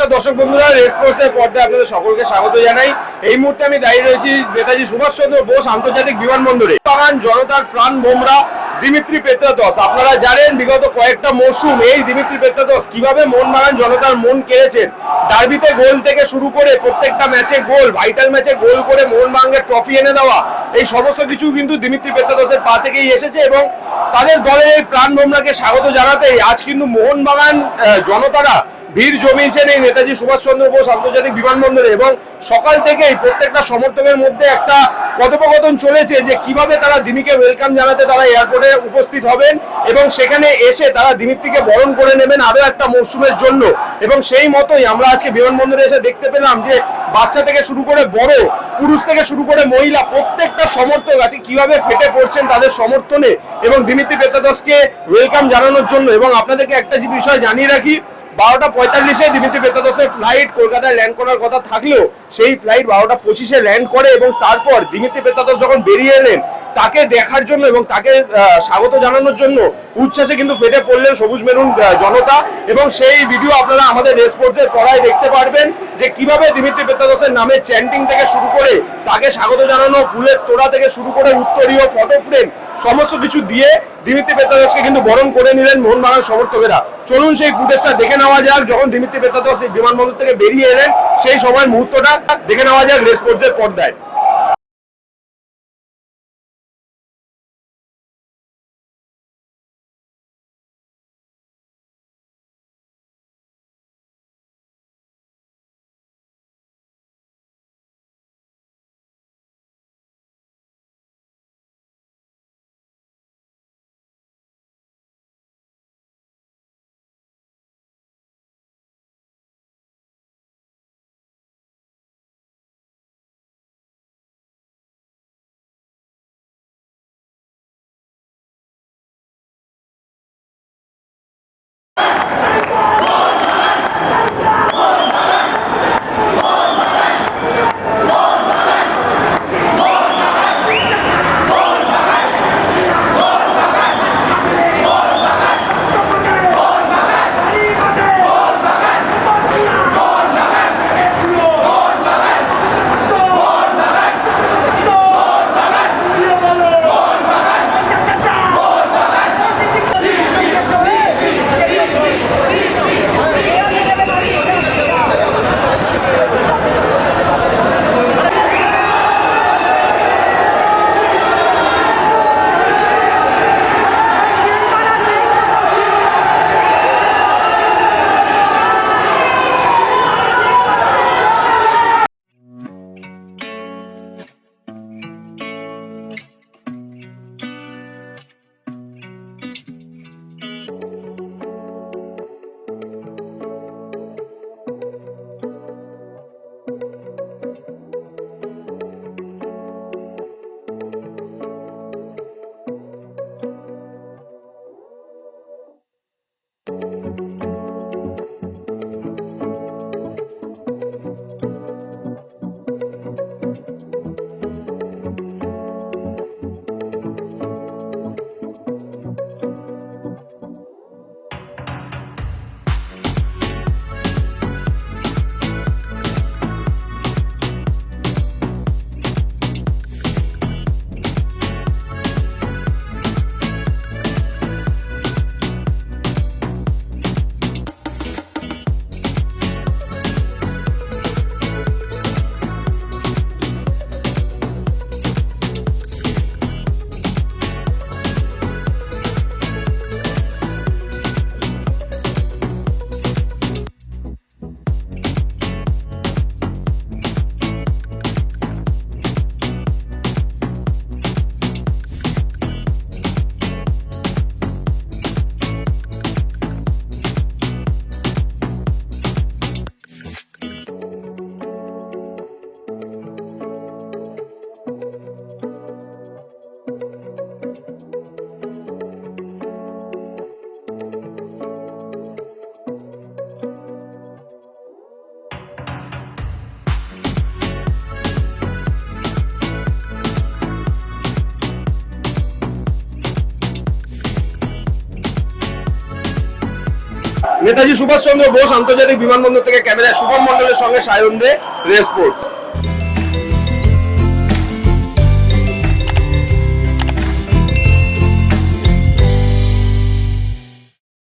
নমস্কার দর্শক বন্ধুরা রেসপোর্টসের পর্দায় আপনাদের সকলকে স্বাগত জানাই। এই মুহূর্তে আমি দাঁড়িয়ে রয়েছি নেতাজি সুভাষচন্দ্র বোস আন্তর্জাতিক বিমানবন্দরে। বাগান জনতার প্রাণ বোমরা দিমিত্রি পেত্রাদস আপনারা জানেন বিগত কয়েকটা মরশুম এই দিমিত্রি পেত্রাদস কীভাবে মোহনবাগান জনতার মন কেড়েছেন। ডার্বিতে গোল থেকে শুরু করে প্রত্যেকটা ম্যাচে গোল ভাইটাল ম্যাচে গোল করে মোহনবাগানকে ট্রফি এনে দেওয়া এই সমস্ত কিছু কিন্তু দিমিত্রি পেত্রাদসের পা থেকেই এসেছে এবং তাদের দলের এই প্রাণ বোমরাকে স্বাগত জানাতেই আজ কিন্তু মোহনবাগান আহ, জনতারা ভিড় জমিয়েছেন এই নেতাজি সুভাষচন্দ্র বোস আন্তর্জাতিক বিমানবন্দরে এবং সকাল থেকেই প্রত্যেকটা সমর্থকের মধ্যে একটা কথোপকথন চলেছে যে কীভাবে তারা দিমিকে ওয়েলকাম জানাতে তারা এয়ারপোর্টে উপস্থিত হবেন এবং সেখানে এসে তারা দিমিত্রিকে বরণ করে নেবেন আরও একটা মরশুমের জন্য। এবং সেই মতোই আমরা আজকে বিমানবন্দরে এসে দেখতে পেলাম যে বাচ্চা থেকে শুরু করে বড়, পুরুষ থেকে শুরু করে মহিলা প্রত্যেকটা সমর্থক আছে কীভাবে ফেটে পড়ছেন তাদের সমর্থনে এবং দিমিত্রি পেত্তাদসকে ওয়েলকাম জানানোর জন্য। এবং আপনাদেরকে একটা বিষয় জানিয়ে রাখি বারোটা পঁয়তাল্লিশে দিমিত্রি পেত্তাদসের ফ্লাইট কলকাতায় ল্যান্ড করার কথা থাকলেও সেই ফ্লাইট বারোটা পঁচিশে ল্যান্ড করে এবং তারপর দিমিত্রি পেত্তাদস যখন বেরিয়ে এলেন, তাকে দেখার জন্য এবং তাকে স্বাগত জানানোর জন্য উচ্ছ্বাসে কিন্তু ফেটে পড়লেন সবুজ মেরুন জনতা এবং সেই ভিডিও আপনারা আমাদের রেসপোর্টসের পড়ায় দেখতে পারবেন যে কীভাবে দিমিত্রি পেত্তাদসের নামে চ্যান্টিং থেকে শুরু করে তাকে স্বাগত জানানো, ফুলের তোড়া থেকে শুরু করে উত্তরীয় ফটো ফ্রেম সমস্ত কিছু দিয়ে দিমিত্রি পেত্তাদসকে কিন্তু বরণ করে নিলেন মোহনবাগান সমর্থকেরা। চলুন সেই ফুটেজটা দেখে নেওয়া যাক, যখন দিমিত্রি বেতাদ বিমানবন্দর থেকে বেরিয়ে এলেন, সেই সময় মুহূর্তটা দেখে নেওয়া যাক রেসপোর্টসের পর্দায়। নেতাজি সুভাষচন্দ্র বোস আন্তর্জাতিক বিমানবন্দর থেকে ক্যামেরা শুভম মন্ডলের সঙ্গে সায়ন দে রেসপোর্টস